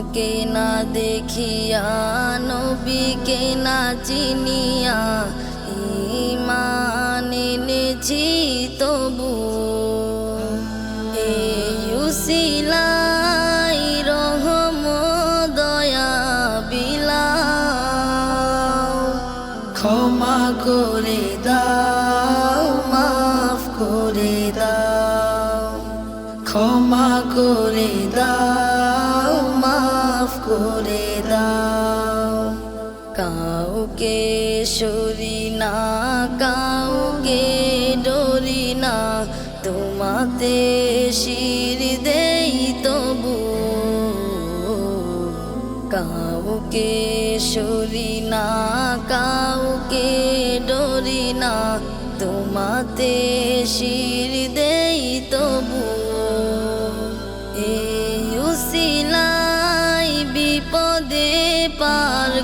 তোমাকে না দেখিয়া, নবীকে না চিনিয়া ইমান এনেছি তবু। উসিলাই রহম দয়া বিলাও। ক্ষমা করে দাও, মাফ করে দাও। ক্ষমা করে দাও। করে দাও। কাউকে সরি না, কাউকে ডরি না। তোমাতে শির দেই তবু। কাউকে সরি না, কাউকে ডরি না। তোমাতে শির দেই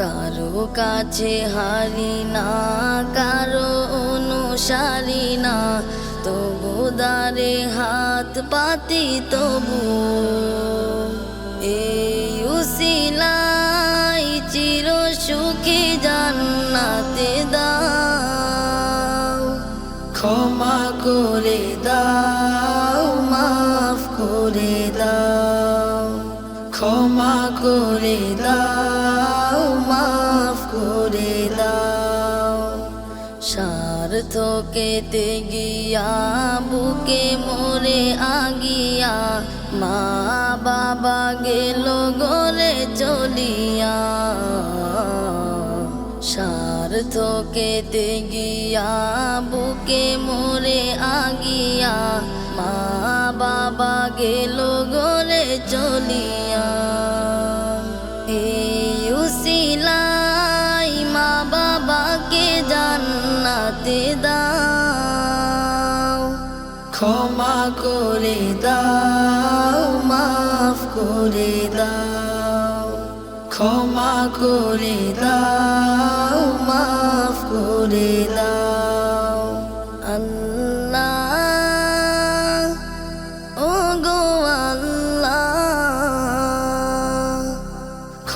কারও কাছে হারি না, কারও অনুসারী না। তবু দারে হাত পাতি, তবু এই চির সুখী জান্নাতে দাও। ক্ষমা করে দাও, মাফ করে দাও। ক্ষমা করে দাও, মাফ করে দাও। স্বার্থ কেতে গিয়া বুকে মোরে আগিয়া, মা বাবা গেল গরে চলিয়া। স্বার্থ কেতে গিয়া বুকে মোরে আগিয়া, মা বাবা গেল গরে বাবাকে দাও। ক্ষমা করে দাও মাফ করে দাও। ক্ষমা করে দাও মাফ করে দাও।